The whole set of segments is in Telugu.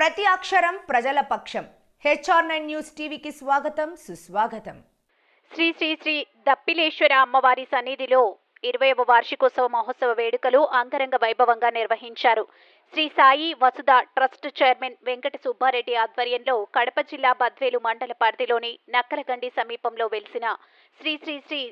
ప్రతి అక్షరం ప్రజల పక్షం. హెచ్ఆర్ నైన్ న్యూస్ టీవీకి స్వాగతం సుస్వాగతం. శ్రీ శ్రీ శ్రీ దప్పిలేశ్వర అమ్మవారి సన్నిధిలో ఇరవైవ వార్షికోత్సవ మహోత్సవ వేడుకలు అంగరంగ వైభవంగా నిర్వహించారు. శ్రీ సాయి వసుధ ట్రస్ట్ చైర్మన్ వెంకట సుబ్బారెడ్డి ఆధ్వర్యంలో కడప జిల్లా బద్వేలు మండల పరిధిలోని నక్కలగండి సమీపంలో వెలిసిన శ్రీ శ్రీ శ్రీ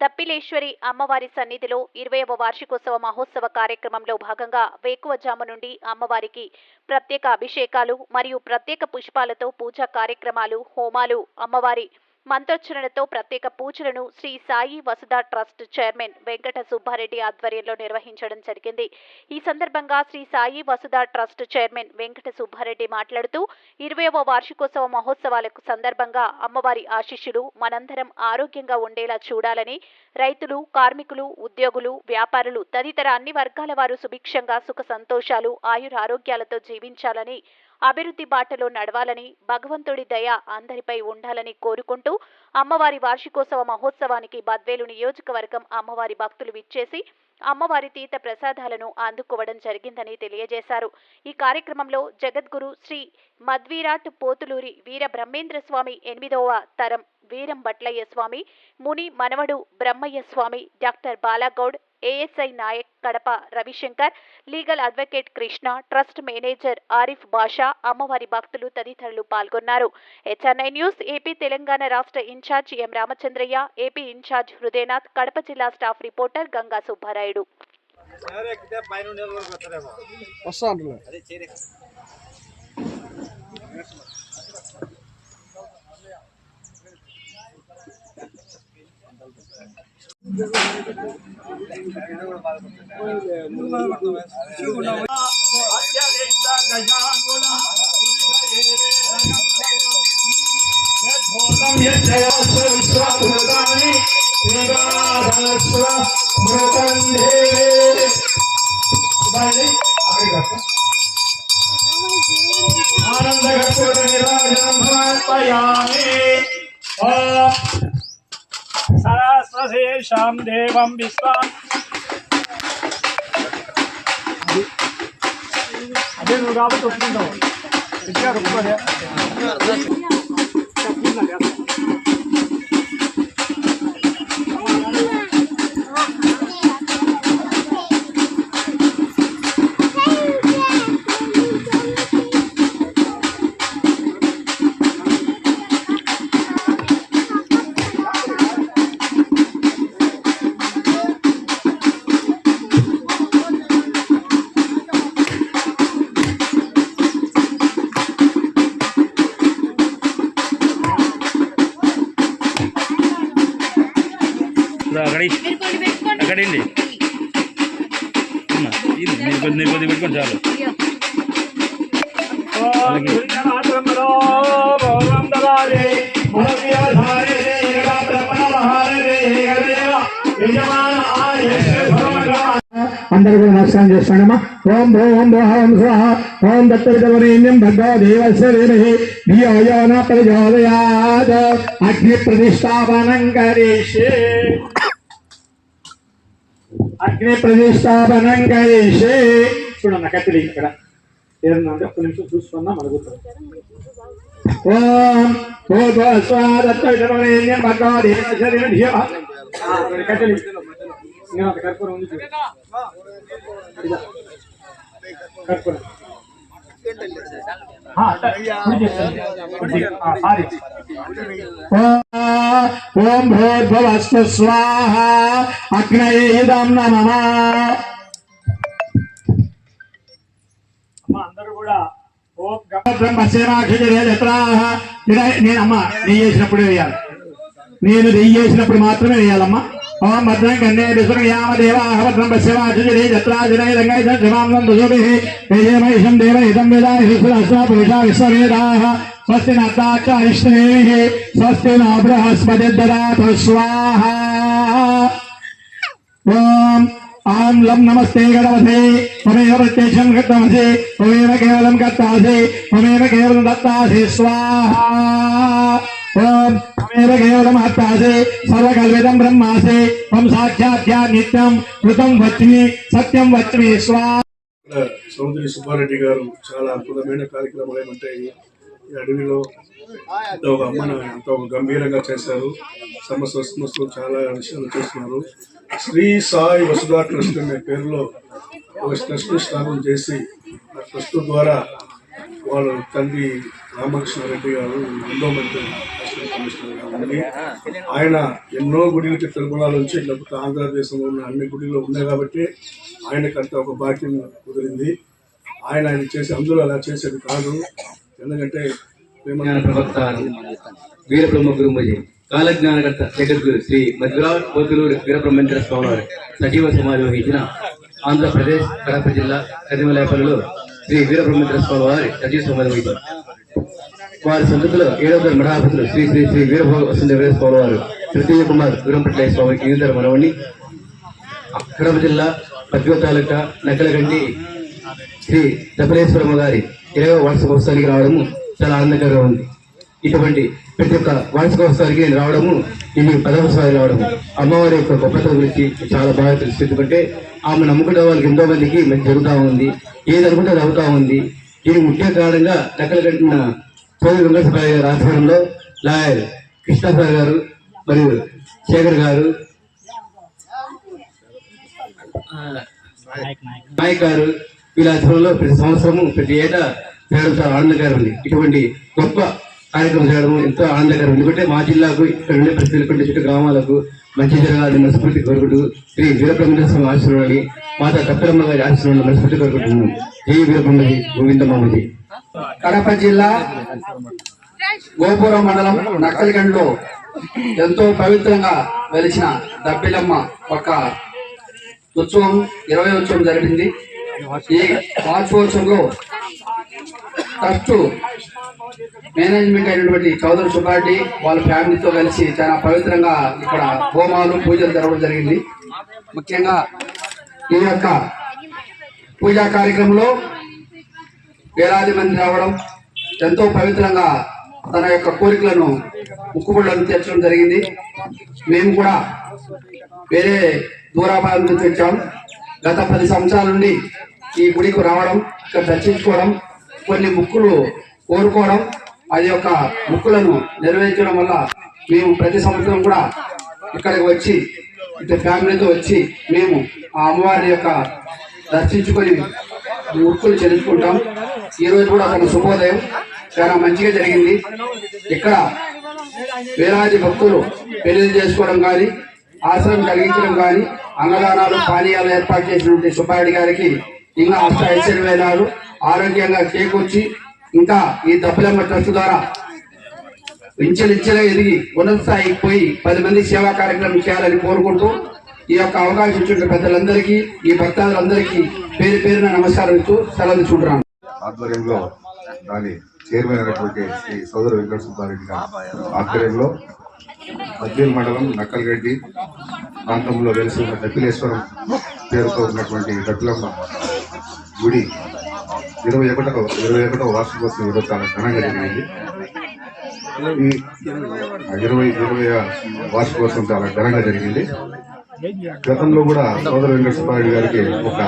దప్పిలేశ్వరి అమ్మవారి సన్నిధిలో ఇరవైవ వార్షికోత్సవ మహోత్సవ కార్యక్రమంలో భాగంగా వేకువజాము నుండి అమ్మవారికి ప్రత్యేక అభిషేకాలు మరియు ప్రత్యేక పుష్పాలతో పూజా కార్యక్రమాలు హోమాలు అమ్మవారి మంత్రోచ్చరణతో ప్రత్యేక పూజలను శ్రీ సాయి వసుధ ట్రస్ట్ చైర్మన్ వెంకట సుబ్బారెడ్డి ఆధ్వర్యంలో నిర్వహించడం జరిగింది. ఈ సందర్భంగా శ్రీ సాయి వసుధ ట్రస్ట్ చైర్మన్ వెంకట సుబ్బారెడ్డి మాట్లాడుతూ ఇరవైవ వార్షికోత్సవ మహోత్సవాలకు సందర్భంగా అమ్మవారి ఆశిష్యులు మనందరం ఆరోగ్యంగా ఉండేలా చూడాలని రైతులు కార్మికులు ఉద్యోగులు వ్యాపారులు తదితర అన్ని వర్గాల వారు సుభిక్షంగా సుఖ సంతోషాలు ఆయురారోగ్యాలతో జీవించాలని అభివృద్ధి బాటలో నడవాలని భగవంతుడి దయ అందరిపై ఉండాలని కోరుకుంటూ అమ్మవారి వార్షికోత్సవ మహోత్సవానికి బద్వేలు నియోజకవర్గం అమ్మవారి భక్తులు విచ్చేసి అమ్మవారి తీర్థ ప్రసాదాలను అందుకోవడం జరిగిందని తెలియజేశారు. ఈ కార్యక్రమంలో జగద్గురు శ్రీ మద్వీరాట్ పోతులూరి వీర బ్రహ్మేంద్ర స్వామి ఎనిమిదవ తరం వీరం భట్లయ్య స్వామి ముని మనవడు Brahmayya Swami doctor Balagoud ASI Nayak Kadapa Ravishankar legal advocate Krishna trust manager Arif Basha అమ్మవారి భక్తులు తదితరులు పాల్గొన్నారు. హెచ్ఎన్ఐ న్యూస్ ఏపీ తెలంగాణ రాష్ట్ర incharge M Ramachandraiah AP incharge Hridayanath Kadapa జిల్లా స్టాఫ్ రిపోర్టర్ గంగా సుబ్బారాయుడు. ఎవరు ఎక్కితే పైన ఉండే వాళ్ళకి సరస్వశేషాం దేవం విశ్వాం. అదే నువ్వు కాబట్టి ఒప్పుకుంటావు. గట్టిగా అక్కడ అక్కడి అక్కడండి మీరు కొద్ది పెట్టుకోండి చాలు. అందరూ కూడా నమస్కారం చేస్తాడమ్మా ఓం భోం భోం స్వాహ. ఓం ప్రచోదయాత్ అగ్ని ప్రతిష్టాపనం కరిష్యే అగ్ని ప్రతిష్టాపనం కరిష్యే చూడన్న కత్తిలి ఇక్కడ. ఏదన్నా అంటే ఒక్క నిమిషం చూసుకున్నా మరుగుతాం ఓం కర్పూరం ఉంది కర్పూరం. ఓం భూర్భువస్సు స్వాహ అగ్నయేదం నమ అందరూ కూడా నేను అమ్మా నెయ్యి చేసినప్పుడు వేయాలి నేను నెయ్యి వేసినప్పుడు మాత్రమే వేయాలమ్మా ओम भद्रं कन्ये विष्णुयाम देवाः मय पश्यवाचुजरे देव हे दुषुभिः तेजमैषं हे सुर अस्वा पुरुषा विश्ववेदाः स्वस्ति नाता च इष्टे हे स्वस्ति न ददा स्वाहा ओम आम लम नमस्ते गणवसे त्वमेव प्रत्यक्षं कृतमसि त्वमेव केवलं कर्तासि त्वमेव केवलं दत्तासि स्वाहा ओम దత్తాసి కేవలమాత్మాసే ఓం త్వమేవ సర్వకల్విదం త్వం సాక్షాత్యా నిత్యం కృతం వచ్చి సత్యం వచ్చి స్వాహా సౌదరి సుబ్బారెడ్డి గారు చాలా అద్భుతమైన కార్యక్రమాలు ఏమంటే ఈ అడవిలో ఎంత ఒక అమ్మను ఎంతో గంభీరంగా చేశారు. సమస్య సమస్యలు చాలా విషయాలు చేస్తున్నారు. శ్రీ సాయి వసుధా ట్రస్ట్ అనే పేరులో ఒక ట్రస్ట్ స్థాపన చేసి ఆ ట్రస్ట్ ద్వారా వాళ్ళ తండ్రి రామకృష్ణారెడ్డి గారు ఎంతో మంత్రి అసిస్టెంట్ కమిషనర్ ఉండి ఆయన ఎన్నో గుడిలకి తిరుమల నుంచి లేకపోతే ఆంధ్రదేశంలో ఉన్న అన్ని గుడిలో ఉన్నాయి కాబట్టి ఆయనకంత ఒక భాగ్యం కుదిరింది. ఆయన ఆయన చేసి అందులో అలా చేసేది కాదు. ఎందుకంటే ప్రవక్త వీరబ్రహ్మ గురుమజీ కాలజ్ఞానకర్త జగద్గురు శ్రీ మధ్వరా పోతులూరు వీరబ్రహ్మేంద్ర స్వామి వారు సజీవ సమాధి వహించిన ఆంధ్రప్రదేశ్ కడప జిల్లా కదిమలేపల్లిలో శ్రీ వీరబ్రహ్మేంద్ర స్వామి వారి సజీవ సమాధి వహించారు. వారి సంతతిలో ఏడవ మఠాధిపతులు శ్రీ శ్రీ శ్రీ వీరభోగ వసుదేవ స్వామి వారు తృతీయ కుమార్ వీరంపట్ల స్వామికి ఈందర మనవణ్ణి కడప జిల్లా పద్మ తాలూకా నకలగండి శ్రీ దపలేశ్వరమ్మ గారి ఇరవై వార్షికోత్సవానికి రావడము చాలా ఆనందకరంగా ఉంది. ఇటువంటి ప్రతి ఒక్క వార్షికోత్సవానికి నేను రావడము ఇది పదవసారి రావడము అమ్మవారి యొక్క గొప్పతనం గురించి చాలా బాగా తెలుసు. ఎందుకంటే ఆమె నమ్ముకునే వాళ్ళకి ఎంతో మందికి మంచి జరుగుతూ ఉంది ఏది అనుకుంటే అది ఉంది. దీనికి ముఖ్య కారణంగా నకలు కట్టిన వెంకటేశ్వరరావు గారి ఆధ్వర్యంలో లాయర్ కృష్ణాసార్ గారు మరియు శేఖర్ గారు నాయక్ గారు వీళ్ళ ఆధ్వర్యంలో ప్రతి సంవత్సరము ప్రతి ఏటా చేయడం చాలా ఆనందకరం ఉంది ఇటువంటి గొప్ప కార్యక్రమం చేయడం ఎంతో ఆనందకరం. ఎందుకంటే మా జిల్లాకు ఇక్కడ ఉండే ప్రతి కొన్ని చుట్టూ గ్రామాలకు మంచి జరగాలని మనస్ఫూర్తి కోరుకుంటూ శ్రీ వీరబ్రహ్మేంద్ర స్వామి ఆశీర్వాదాన్ని మాత తప్పరమ్మ గారి ఆశీర్వాదాన్ని మనస్ఫూర్తి కోరుకుంటున్నాను జై వీరబ్రహ్మజీ గోవిందమామజీ కడప జిల్లా గోపురం మండలం నక్కలిగండ్లో ఎంతో పవిత్రంగా వెలిసిన దబ్బిలమ్మ ఒక ఉత్సవం ఇరవై ఉత్సవం జరిగింది ఈ వార్షికోత్సవంలో ట్రస్ట్ మేనేజ్మెంట్ అయినటువంటి చౌదరి సుబ్బారెడ్డి వాళ్ళ ఫ్యామిలీతో కలిసి చాలా పవిత్రంగా ఇక్కడ హోమాలు పూజలు జరగడం జరిగింది. ముఖ్యంగా ఈ యొక్క పూజా కార్యక్రమంలో వేలాది మంది రావడం ఎంతో పవిత్రంగా తన యొక్క కోరికలను ముక్కుబడులను తీర్చడం జరిగింది. మేము కూడా వేరే దూరాభారం నుంచి వచ్చాం. గత పది సంవత్సరాల నుండి ఈ గుడికి రావడం ఇక్కడ దర్శించుకోవడం కొన్ని ముక్కులు కోరుకోవడం అది యొక్క ముక్కులను నెరవేర్చడం వల్ల మేము ప్రతి సంవత్సరం కూడా ఇక్కడికి వచ్చి ఇటు ఫ్యామిలీతో వచ్చి మేము ఆ అమ్మవారి యొక్క దర్శించుకొని ముక్కులు చెల్లించుకుంటాం. ఈ రోజు కూడా తన శుభోదయం చాలా మంచిగా జరిగింది. ఇక్కడ వేలాది భక్తులు పెళ్ళి చేసుకోవడం కానీ ఆశ్రమం కలిగించడం కానీ అన్నదానాలు పానీయాలు ఏర్పాటు చేసినటువంటి సుబ్బారెడ్డి గారికి ఇంకా అష్ట ఐశ్వర్యాలు ఆరోగ్యంగా చేకూర్చి ఇంకా ఈ దప్పులమ్మ ట్రస్ట్ ద్వారా ఇంచెలించెలుగా ఎదిగి ఉన్నత స్థాయికి పోయి పది మంది సేవా కార్యక్రమం చేయాలని కోరుకుంటూ ఈ యొక్క అవకాశం ఇచ్చిన పెద్దలందరికీ ఈ భక్తాదులందరికీ పేరు పేరున నమస్కారం ఇస్తూ సెలవు తీసుకుంటున్నాను. ఆధ్వర్యంలో దాని చైర్మన్ అయినటువంటి శ్రీ సోదరు వెంకట సుబ్బారెడ్డి గారి ఆధ్వర్యంలో మద్దిల్ మండలం నక్కల్గడ్డి ప్రాంతంలో వెలిసి ఉన్న దప్పిలేశ్వరం పేరుతో ఉన్నటువంటి దప్పిలమ్మ గుడి ఇరవై ఒకటో ఇరవై ఒకటో వార్షికోత్సవం ఈరోజు చాలా ఘనంగా జరిగింది. ఈ ఇరవై ఇరవై వార్షికోత్సవం చాలా ఘనంగా జరిగింది. గతంలో కూడా సోదర వెంకట సుబ్బారెడ్డి గారికి ఒక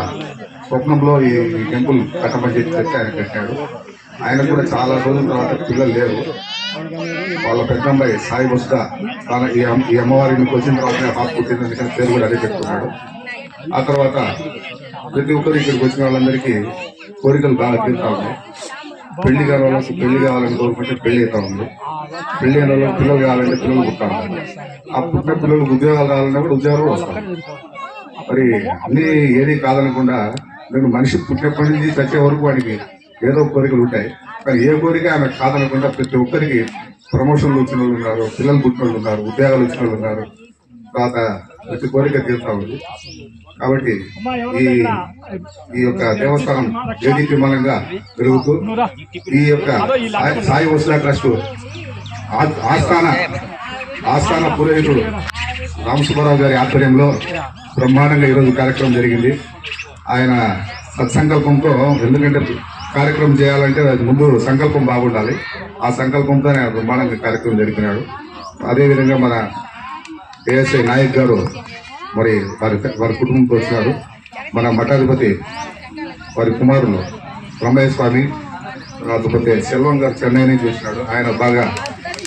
స్వప్నంలో ఈ టెంపుల్ కట్టమని చెప్పి ఆయన కట్టాడు. ఆయన కూడా చాలా రోజుల తర్వాత పిల్లలు లేరు. వాళ్ళ పెద్దమ్మాయి సాయి వస్తా తన ఈ అమ్మవారిని వచ్చిన తర్వాత పాప పుట్టింది అందుకని పేరు కూడా అదే పెట్టుకున్నాడు ఆ తర్వాత ప్రతి ఒక్కరు ఇక్కడికి వచ్చిన వాళ్ళందరికీ కోరికలు బాగా తీరుతా ఉన్నాయి. పెళ్ళి కావాలంటే పెళ్ళి కావాలని కోరుకుంటే పెళ్ళి అవుతా ఉంది. పెళ్ళి అయిన వాళ్ళకి పిల్లలు కావాలంటే పిల్లలు పుట్టా ఉన్నారు. ఆ పుట్టిన పిల్లలకు ఉద్యోగాలు కావాలంటే కూడా ఉద్యోగాలు వస్తారు వస్తాయి. మరి అన్ని ఏది కాదనకుండా నేను మనిషి పుట్టినప్పటి నుంచి చచ్చే వరకు వాడికి ఏదో కోరికలు ఉంటాయి. కానీ ఏ కోరిక ఆమె కాదనకుండా ప్రతి ఒక్కరికి ప్రమోషన్లు వచ్చిన వాళ్ళు ఉన్నారు పిల్లలు పుట్టిన వాళ్ళు ఉన్నారు ఉద్యోగాలు వచ్చిన వాళ్ళు ఉన్నారు. తర్వాత ప్రతి కోరిక తీరుతా ఉంది. కాబట్టి ఈ ఈ యొక్క దేవస్థానం దేదీప్యమానంగా పెరుగుతూ ఈ యొక్క సాయి- వసుల ట్రస్ట్ ఆ- ఆస్థాన ఆస్థాన పురోహితుడు రామసుబ్బారావు గారి ఆధ్వర్యంలో బ్రహ్మాండంగా ఈరోజు కార్యక్రమం జరిగింది. ఆయన సత్సంకల్పంతో ఎందుకంటే కార్యక్రమం చేయాలంటే అది ముందు సంకల్పం బాగుండాలి. ఆ సంకల్పంతో ఆయన బ్రహ్మాండంగా కార్యక్రమం జరిపినాడు. అదేవిధంగా మన ఏఎస్ఐ నాయక్ గారు మరి వారి వారి కుటుంబంతో వచ్చినారు. మన మఠాధిపతి వారి కుమారులు బ్రహ్మయ్య స్వామి తర్వాత సెల్వం గారు చెన్నై నుంచి వచ్చినాడు ఆయన బాగా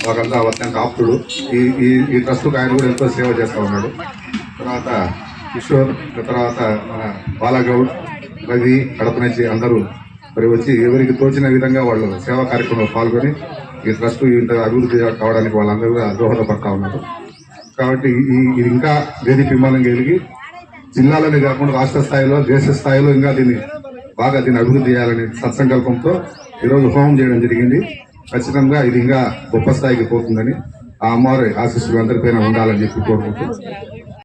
వాళ్ళంతా అత్యంత ఆప్తుడు. ఈ ఈ ఈ ట్రస్ట్కు ఆయన కూడా ఎంతో సేవ చేస్తూ ఉన్నాడు. తర్వాత కిషోర్ తర్వాత మన బాలగౌడ్ రవి కడప నుంచి అందరూ మరి వచ్చి ఎవరికి తోచిన విధంగా వాళ్ళు సేవా కార్యక్రమంలో పాల్గొని ఈ ట్రస్ట్ ఇంత అభివృద్ధి కావడానికి వాళ్ళందరూ కూడా దోహదపడతా ఉన్నారు. కాబట్టి ఈ- ఇది ఇంకా దేదీప్యమానం కలిగి జిల్లాలోనే కాకుండా రాష్ట్ర స్థాయిలో దేశ స్థాయిలో ఇంకా దీన్ని బాగా దీన్ని అభివృద్ధి చేయాలని సత్సంకల్పంతో ఈరోజు హోమం చేయడం జరిగింది. ఖచ్చితంగా ఇది ఇంకా గొప్ప స్థాయికి పోతుందని ఆ అమ్మవారి ఆశీస్సులు అందరిపైన ఉండాలని చెప్పి కోరుకుంటూ